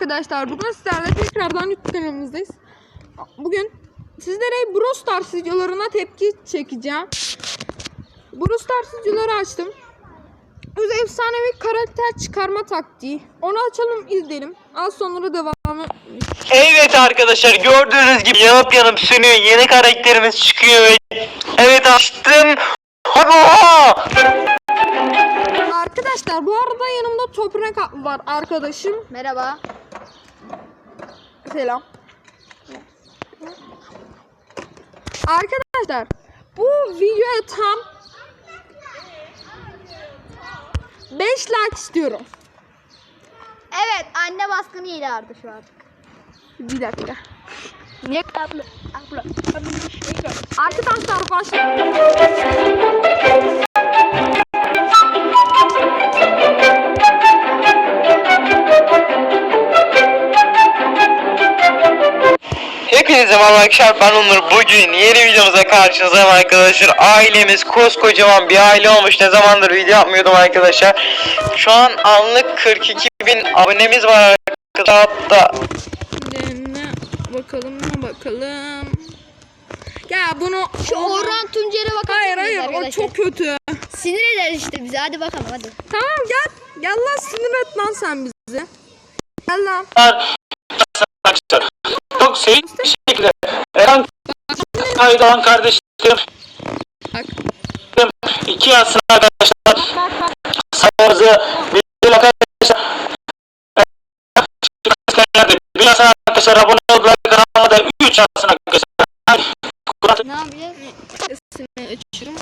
arkadaşlar. Bugün sizlerle tekrardan YouTube kanalımızdayız. Bugün sizlere Brawl Stars videolarına tepki çekeceğim. Brawl Stars videoları açtım. Öz efsanevi karakter çıkarma taktiği. Onu açalım izleyelim. Az sonra devamı. Evet arkadaşlar gördüğünüz gibi yanıp yanıp sönüyor. Yeni karakterimiz çıkıyor ve evet açtım. Oha! Arkadaşlar bu arada yanımda toprak var arkadaşım. Merhaba. Selam. Arkadaşlar bu videoya tam 5 like istiyorum. Evet anne baskını ilerdi şu an. Bir dakika. Niye abla? Abla. Arkadaşlar başlayalım. Hepinize merhaba arkadaşlar ben Onur. Bugün yeni videomuza karşınızdayım arkadaşlar. Ailemiz koskocaman bir aile olmuş. Ne zamandır video yapmıyordum arkadaşlar. Şu an anlık 42 bin abonemiz var arkadaşlar. Hatta bakalım bakalım. Ya bunu Şu Orhan Tuncer'e bakar Hayır hayır o arkadaşlar? çok kötü. Sinir eder işte bizi hadi bakalım hadi. Tamam gel. Gel lan sinir et lan sen bizi. Gel lan. Çok sevimli bir şekilde Eren Kaydoğan kardeşlerim Bak. iki yazsın arkadaşlar. Sayımızı bir arkadaşlar. Bir yazsın arkadaşlar. Abone oldular kanalıma da üç yazsın arkadaşlar. Ne yapacağız? Sesini açıyorum.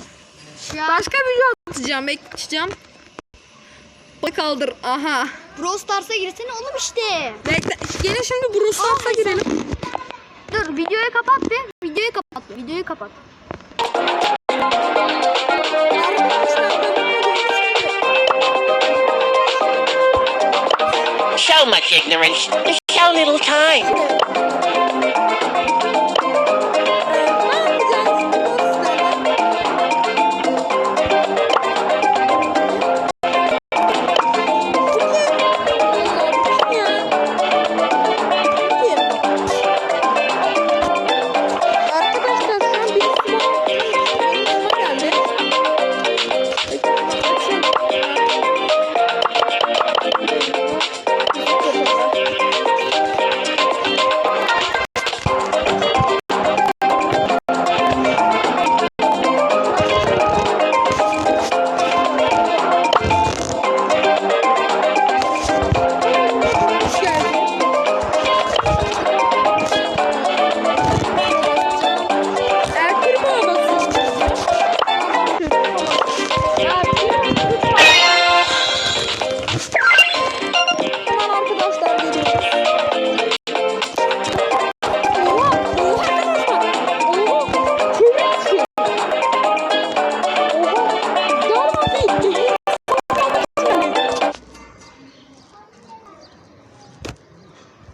Şu an Başka video atacağım. Bekleyeceğim. Bak kaldır. Aha. Brawl Stars'a girsene oğlum işte. Bekle. Gelin şimdi Brawl Stars'a girelim. Videoyu kapat bir. Videoyu kapat. Videoyu kapat. So much ignorance. There's so little time.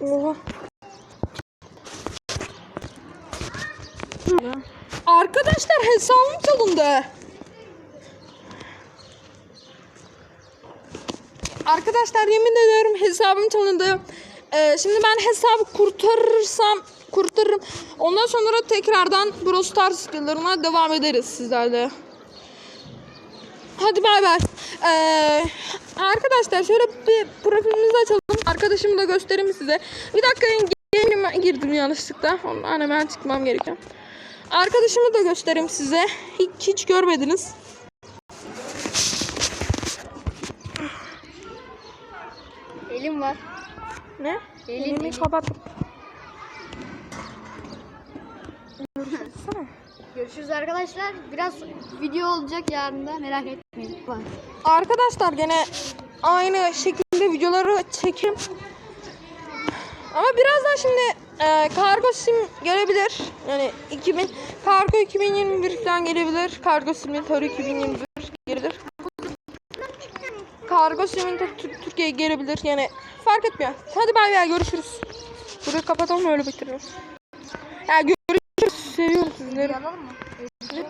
Oha! Arkadaşlar hesabım çalındı. Arkadaşlar yemin ederim hesabım çalındı. Ee, şimdi ben hesabı kurtarırsam kurtarırım. Ondan sonra tekrardan Brawl Stars videolarına devam ederiz sizlerle. Hadi bay bay. Ee, arkadaşlar şöyle bir profilimizi açalım. Arkadaşımı da göstereyim size. Bir dakika game'ime girdim yanlışlıkla. Ondan hemen çıkmam gerekiyor. Arkadaşımı da göstereyim size. Hiç, hiç görmediniz. Elim var. Ne? Elin, Elimi elin. kapattım. Görüşürüz. Görüşürüz arkadaşlar. Biraz video olacak yarın da merak etmeyin. Var. Arkadaşlar gene aynı şekilde videoları çekim. Ama birazdan şimdi e, kargo sim gelebilir. Yani 2000 kargo 2021 falan gelebilir. Kargo simülatörü 2021 gelebilir. Kargo simülatörü Tür- Türkiye'ye gelebilir. Yani fark etmiyor. Hadi bay bay görüşürüz. Burayı kapatalım öyle bitiriyoruz. Ya görüşürüz. Seviyorum sizleri. Yalan mı?